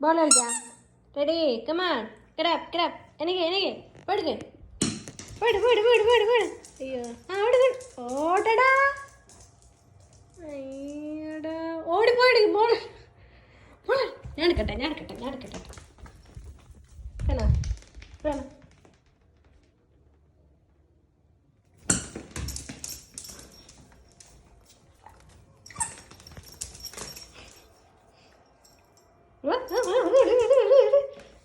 Ball കളിക്കാം. Ready come on കിടപ്പ് കിടപ്പ് എനിക്ക് എനിക്ക് പോടുക്ക് പോട് പോട് പോട് പോട് പോട് അയ്യോ. ആ ഓടുക ഓടടാ. അയ്യടാ. ഓടി പോയി ബോൾ ബോൾ ഞാൻ എടുക്കട്ടെ ഞാൻ എടുക്കട്ടെ ഞാൻ എടുക്കട്ടെ. വേണോ? വേണോ?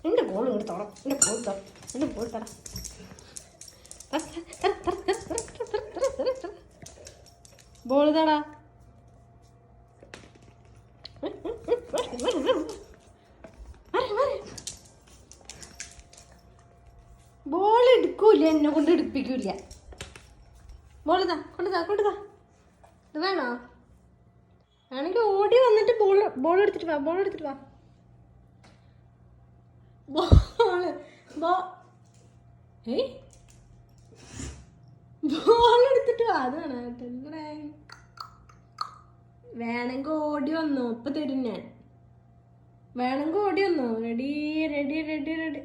എന്റെ ബോൾ ഇങ്ങോട്ട് തുറ എന്റെ ബോൾ തുറ എന്റെ ബോൾ തറ ബോൾ തടാ. ബോൾ എടുക്കൂല എന്നെ കൊണ്ട് എടുപ്പിക്കൂല ബോൾ ഇതാ കൊണ്ടുതാ കൊണ്ടുതാ ഇത്. വേണോ? ആണെങ്കിൽ ഓടി വന്നിട്ട് ബോൾ ബോൾ എടുത്തിട്ട് വാ ബോൾ എടുത്തിട്ട് വാ. ബോൾ. ബോ ഏയ്. ബോൾ എടുത്തിട്ട് വാ അതാണ് വേണമെങ്കിൽ ഓടി വന്നു. ഇപ്പൊ തരും ഞാൻ. വേണമെങ്കിൽ ഓടി വന്നു. Ready ready ready ready.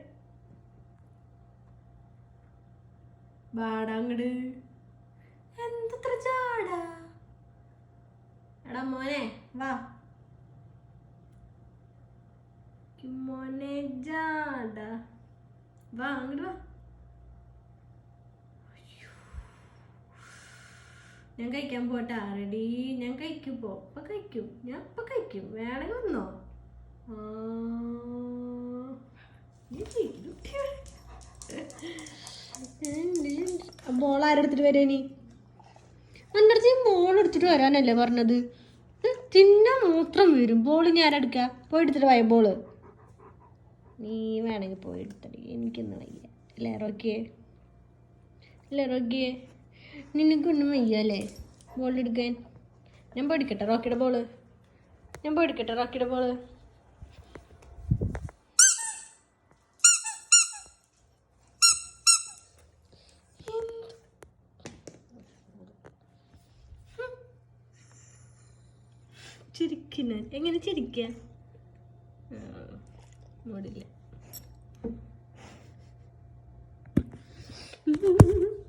വാടാങ്ങട്. എന്തത്ര ചാടാ. എടാ മോനെ വാ. വാ അങ്ങോട്ട് വാ ഞാൻ കഴിക്കാൻ പോട്ടെ റെഡി ഞാൻ കഴിക്കും പോ. അപ്പം കഴിക്കും. ഞാൻ അപ്പം കഴിക്കും. വേണമെങ്കിൽ വന്നോ. ബോൾ ആരെടുത്തിട്ട് വരാ നീ എന്റെ അടുത്ത് ബോൾ എടുത്തിട്ട് വരാനല്ലേ പറഞ്ഞത്? തിന്ന മൂത്രം വരും ബോൾ ഞാൻ എടുക്കാം? പോയി എടുത്തിട്ട് വയ ബോൾ? നീ വേണമെങ്കിൽ പോയി എടുത്തടി. എനിക്കൊന്നും വയ്യ. അല്ലേ റോക്കിയെ? അല്ലേ റോക്കിയെ? നിനക്കൊന്നും വയ്യ അല്ലേ? ബോൾ എടുക്കാൻ. ഞാൻ പോയി എടുക്കട്ടെ റോക്കിയുടെ ബോൾ ഞാൻ പോയി എടുക്കട്ടെ റോക്കിയുടെ ബോൾ ചിരിക്കുന്ന എങ്ങനെ ചിരിക്കുക മൂടില്ല. Hmm.